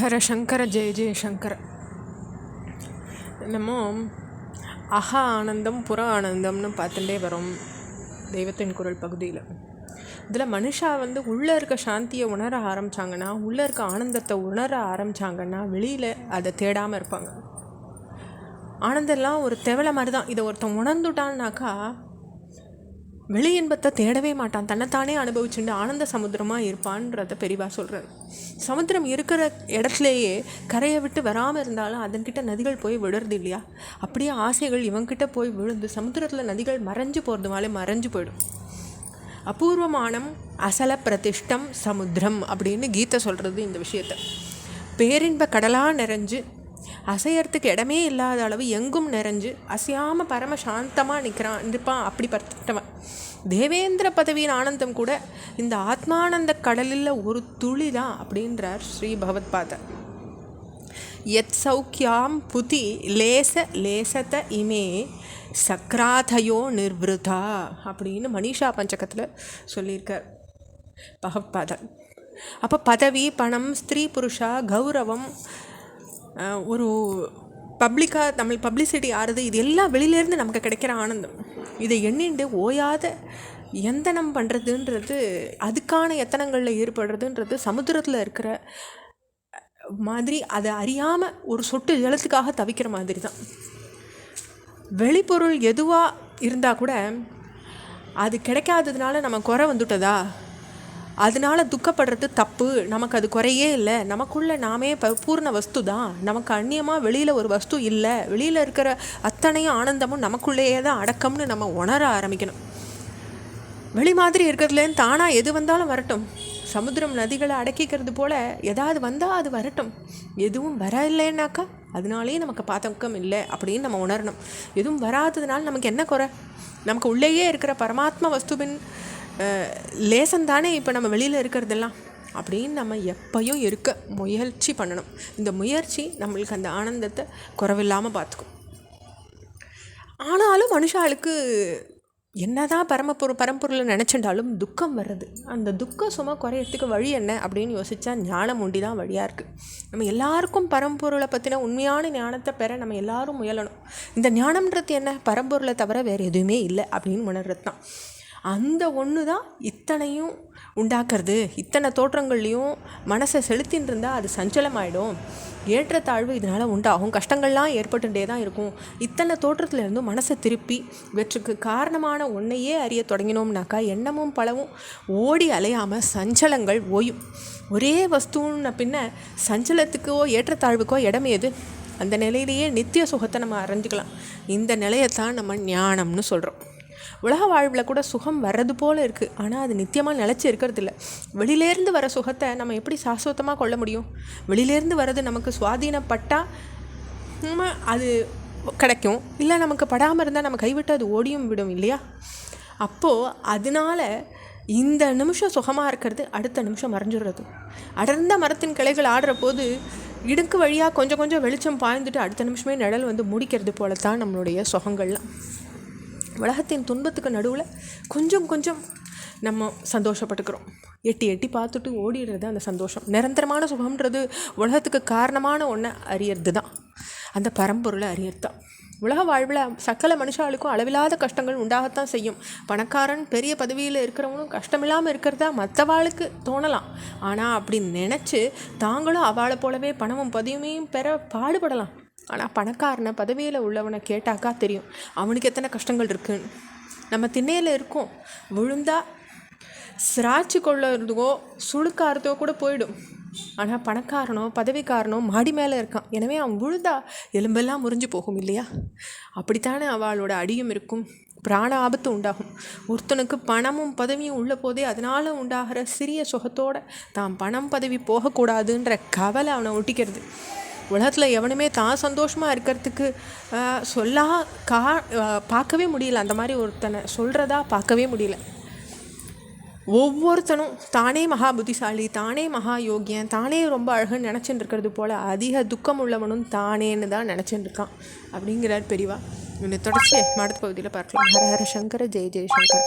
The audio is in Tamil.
ஹர சங்கர ஜெய ஜெயசங்கர என்னமோ நம்ம அக ஆனந்தம் புற ஆனந்தம்னு பார்த்துட்டே வரும் தெய்வத்தின் குரல் பகுதியில் இதில் மனுஷா வந்து உள்ளே இருக்க சாந்தியை உணர ஆரம்பித்தாங்கன்னா உள்ளே இருக்க ஆனந்தத்தை உணர ஆரம்பித்தாங்கன்னா வெளியில் அதை தேடாமல் இருப்பாங்க ஆனந்தம்லாம் ஒரு தெவலை மாதிரி தான் இதை ஒருத்தன் உணர்ந்துட்டான்னாக்கா வெளி இன்பத்தை தேடவே மாட்டான். தன்னைத்தானே அனுபவிச்சுட்டு ஆனந்த சமுத்திரமாக இருப்பான்றத பெரிவா சொல்கிறார் சமுத்திரம் இருக்கிற இடத்துலையே கரையை விட்டு வராமல் இருந்தாலும் அதன்கிட்ட நதிகள் போய் விழுறது இல்லையா? அப்படியே ஆசைகள் இவங்கிட்ட போய் விழுந்து சமுத்திரத்தில் நதிகள் மறைஞ்சு போகிறதுனாலே மறைஞ்சு போயிடும். அபூர்வமானம் அசல பிரதிஷ்டம் சமுத்திரம் அப்படின்னு கீதை சொல்கிறது இந்த விஷயத்தை. பேரின்ப கடலாக நிறைஞ்சு அசையறதுக்கு இடமே இல்லாத அளவு எங்கும் நிறைஞ்சு அசையாமல் பரம சாந்தமாக நிற்கிறான் இருப்பான் அப்படிப்பட்டவன். தேவேந்திர பதவியின் ஆனந்தம் கூட இந்த ஆத்மானந்த கடலில் ஒரு துளி தான் அப்படின்றார் ஸ்ரீ பகவத்பாதர் எத் சௌக்கியாம் புதி லேச லேசத இமே சக்ராதயோ நிர்வதா அப்படின்னு மனிஷா பஞ்சகத்தில் சொல்லியிருக்கார் பகவத்பாதர் அப்போ பதவி பணம் ஸ்திரீ புருஷா கௌரவம் ஒரு பப்ளிக்காக தமிழ் பப்ளிசிட்டி ஆறுது இது எல்லாம் வெளியிலேருந்து நமக்கு கிடைக்கிற ஆனந்தம். இதை எண்ணிண்டு ஓயாத எந்தனம் பண்ணுறதுன்றது அதுக்கான எத்தனங்களில் ஈடுபடுறதுன்றது சமுத்திரத்தில் இருக்கிற மாதிரி அதை அறியாமல் ஒரு சொட்டு ஜலத்துக்காக தவிக்கிற மாதிரி தான் வெளிப்பொருள் எதுவாக இருந்தால் கூட அது கிடைக்காததுனால நம்ம குறை வந்துட்டதா? அதனால துக்கப்படுறது தப்பு நமக்கு அது குறையே இல்லை. நமக்குள்ள நாமே ப பூர்ண வஸ்து தான் நமக்கு அந்நியமாக வெளியில் ஒரு வஸ்து இல்லை. வெளியில் இருக்கிற அத்தனையும் ஆனந்தமும் நமக்குள்ளேயே தான் அடக்கம்னு நம்ம உணர ஆரம்பிக்கணும். வெளி மாதிரி இருக்கிறதுலேருந்து தானாக எது வந்தாலும் வரட்டும். சமுத்திரம் நதிகளை அடக்கிக்கிறது போல் ஏதாவது வந்தால் அது வரட்டும். எதுவும் வர இல்லைன்னாக்கா அதனாலேயே நமக்கு பாத்தக்கம் இல்லை அப்படின்னு நம்ம உணரணும். எதுவும் வராததுனால நமக்கு என்ன குறை? நமக்கு உள்ளேயே இருக்கிற பரமாத்மா வஸ்துவின் லேசந்தானே இப்போ நம்ம வெளியில் இருக்கிறதெல்லாம்? அப்படின்னு நம்ம எப்பயும் இருக்க முயற்சி பண்ணணும். இந்த முயற்சி நம்மளுக்கு அந்த ஆனந்தத்தை குறவில்லாமல் பார்த்துக்கும் ஆனாலும் மனுஷாளுக்கு என்னதான் பரமபொரு பரம்பொருளை நினச்சிட்டாலும் துக்கம் வர்றது. அந்த துக்கம் சும்மா குறையறதுக்கு வழி என்ன? அப்படின்னு யோசித்தா ஞானம் உண்டி தான் வழியாக இருக்குது நம்ம எல்லாருக்கும் பரம்பொருளை பற்றின உண்மையான ஞானத்தை பெற நம்ம எல்லாரும் முயலணும். இந்த ஞானம்ன்றது என்ன? பரம்பொருளை தவிர வேறு எதுவுமே இல்லை அப்படின்னு உணர்றது தான் அந்த ஒன்று தான் இத்தனையும் உண்டாக்குறது. இத்தனை தோற்றங்கள்லேயும் மனசை செலுத்தின்னு இருந்தால் அது சஞ்சலமாயிடும். ஏற்றத்தாழ்வு இதனால் உண்டாகும். கஷ்டங்கள்லாம் ஏற்பட்டுட்டே தான் இருக்கும். இத்தனை தோற்றத்துலேருந்தும் மனசை திருப்பி வெற்றுக்கு காரணமான ஒன்றையே அறிய தொடங்கினோம்னாக்கா எண்ணமும் பலவும் ஓடி அலையாமல் சஞ்சலங்கள் ஓயும். ஒரே வஸ்துன்னு பின்ன சஞ்சலத்துக்கோ ஏற்றத்தாழ்வுக்கோ இடம் ஏது? அந்த நிலையிலேயே நித்திய சுகத்தை நம்ம அறிஞ்சிக்கலாம் இந்த நிலையத்தான் நம்ம ஞானம்னு சொல்கிறோம் உலக வாழ்வில் கூட சுகம் வர்றது போல் இருக்குது ஆனால் அது நித்தியமாக நிலச்சி இருக்கிறதில்ல. வெளியிலேருந்து வர சுகத்தை நம்ம எப்படி சாஸ்வத்தமாக கொள்ள முடியும்? வெளியிலேருந்து வர்றது நமக்கு சுவாதீனப்பட்டால் நம்ம அது கிடைக்கும். இல்லை நமக்கு படாமல் இருந்தால் நம்ம கைவிட்டு அது ஓடியும் விடும் இல்லையா? அப்போது அதனால் இந்த நிமிஷம் சுகமாக இருக்கிறது அடுத்த நிமிஷம் மறைஞ்சிடுறது. அடர்ந்த மரத்தின் கிளைகள் ஆடுற போது இடுக்கு வழியாக கொஞ்சம் கொஞ்சம் வெளிச்சம் பாய்ந்துட்டு அடுத்த நிமிஷமே நிழல் வந்து முடிக்கிறது போல தான் நம்மளுடைய சுகங்கள்லாம். உலகத்தின் துன்பத்துக்கு நடுவில் கொஞ்சம் கொஞ்சம் நம்ம சந்தோஷப்பட்டுக்கிறோம். எட்டி எட்டி பார்த்துட்டு ஓடிடுறது அந்த சந்தோஷம். நிரந்தரமான சுகம்ன்றது உலகத்துக்கு காரணமான ஒன்றை அறியறது தான் அந்த பரம்பொருளை அறியறது தான் உலக வாழ்வில் சக்கல மனுஷாளுக்கும் அளவில்லாத கஷ்டங்கள் உண்டாகத்தான் செய்யும். பணக்காரன் பெரிய பதவியில் இருக்கிறவங்களும் கஷ்டமில்லாமல் இருக்கிறதா மற்றவாளுக்கு தோணலாம். ஆனால் அப்படி நினச்சி தாங்களும் அவளை போலவே பணமும் பதிவுமையும் பெற பாடுபடலாம். ஆனால் பணக்காரனை பதவியில் உள்ளவனை கேட்டாக்கா தெரியும். அவனுக்கு எத்தனை கஷ்டங்கள் இருக்குன்னு நம்ம திண்ணையில் இருக்கோம். விழுந்தா சிராய்ச்சி கொள்ளறதுக்கோ சுழுக்காரத்தோ கூட போயிடும். ஆனால் பணக்காரனோ பதவிக்காரனோ மாடி மேலே இருக்கான். எனவே அவன் விழுந்தா எலும்பெல்லாம் முறிஞ்சு போகும் இல்லையா? அப்படித்தானே அவளோட அடியும் இருக்கும். பிராண ஆபத்து உண்டாகும். ஒருத்தனுக்கு பணமும் பதவியும் உள்ள போதே அதனால் உண்டாகிற சிறிய சுகத்தோடு தான் பணம் பதவி போகக்கூடாதுன்ற கவலை அவனை ஒட்டிக்கிறது. உலகத்தில் எவனுமே தான் சந்தோஷமாக இருக்கிறதுக்கு சொல்லா கா பார்க்கவே முடியல. அந்த மாதிரி ஒருத்தனை சொல்கிறதா பார்க்கவே முடியல. ஒவ்வொருத்தனும் தானே மகா புத்திசாலி தானே மகா யோகியன் தானே ரொம்ப அழகுன்னு நினச்சிட்டு இருக்கிறது போல் அதிக துக்கம் உள்ளவனும் தானேன்னு தான் நினச்சிட்டு இருக்கான் அப்படிங்கிறார் பெரியவா. இன்னும் தொடர்ச்சி மடத்து பகுதியில் பார்க்கலாம். ஹர ஹர சங்கர ஜெய ஜெயசங்கர்